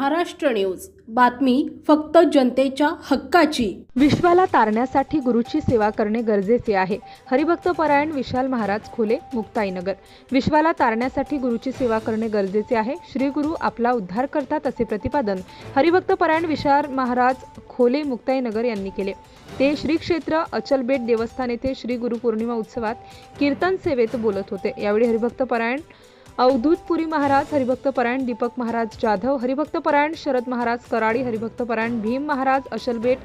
Maharashtra news. बातमी फक्त जनतेच्या हक्काची. विश्वाला तारण्यासाठी गुरुची सेवा करणे गरजेचे आहे. हरिभक्त परायण विशाल महाराज खोले मुक्ताईनगर. विश्वाला तारण्यासाठी गुरुची सेवा करणे गरजेचे आहे. श्री गुरु आपला उद्धार करतात असे प्रतिपादन हरिभक्त परायण विशाल महाराज खोले मुक्ताईनगर यांनी केले. ते श्री क्षेत्र अचलबेट देवस्थान येथे श्री गुरु पौर्णिमा उत्सवात कीर्तन सेवेत बोलत होते. यावेळी हरिभक्त परायण अवधूतपुरी महाराज हरिभक्त परायण दीपक महाराज जाधव हरिभक्त परायण शरद महाराज कराडी हरिभक्त परायण भीम महाराज अशलबेट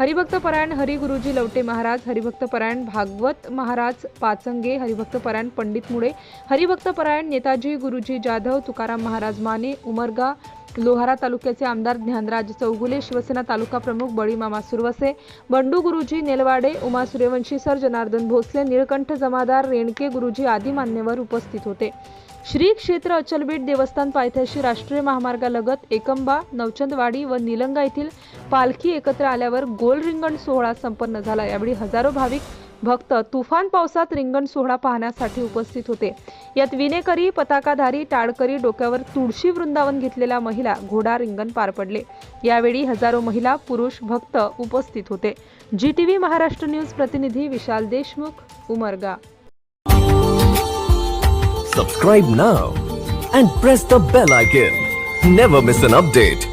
हरिभक्त परायण हरी गुरुजी लवटे महाराज हरिभक्त परायण भागवत महाराज पाचंगे हरिभक्त परायण पंडित मुळे हरिभक्त परायण नेताजी गुरुजी जाधव तुकाराम महाराज माने उमरगा लोहारा तालुक्याचे आमदार ज्ञानराज चौगुले शिवसेना तालुका प्रमुख बळीमामा सुरवसे बंडू गुरुजी नेलवाडे उमा सूर्यवंशी सर जनार्दन भोसले निळकंठ जमादार रेणके गुरुजी आदी मान्यवर उपस्थित होते. श्री क्षेत्र अचलबीट देवस्थान पायथ्याशी राष्ट्रीय महामार्गालगत एकंबा नवचंदवाडी व निलंगा येथील पालखी एकत्र आल्यावर गोल रिंगण सोहळा संपन्न झाला. यावेळी हजारो भाविक भक्त तुफान पावसात रिंगण सोहळा पाहण्यासाठी उपस्थित होते. यात विनेकरी पताकाधारी टाळकरी डोक्यावर तुळशी वृंदावन घेतलेल्या महिला घोडा रिंगण पार पडले. यावेळी हजारो महिला पुरुष भक्त उपस्थित होते. G T V Maharashtra news प्रतिनिधी Vishal Deshmukh Umarga. Subscribe now and press the bell icon never miss an update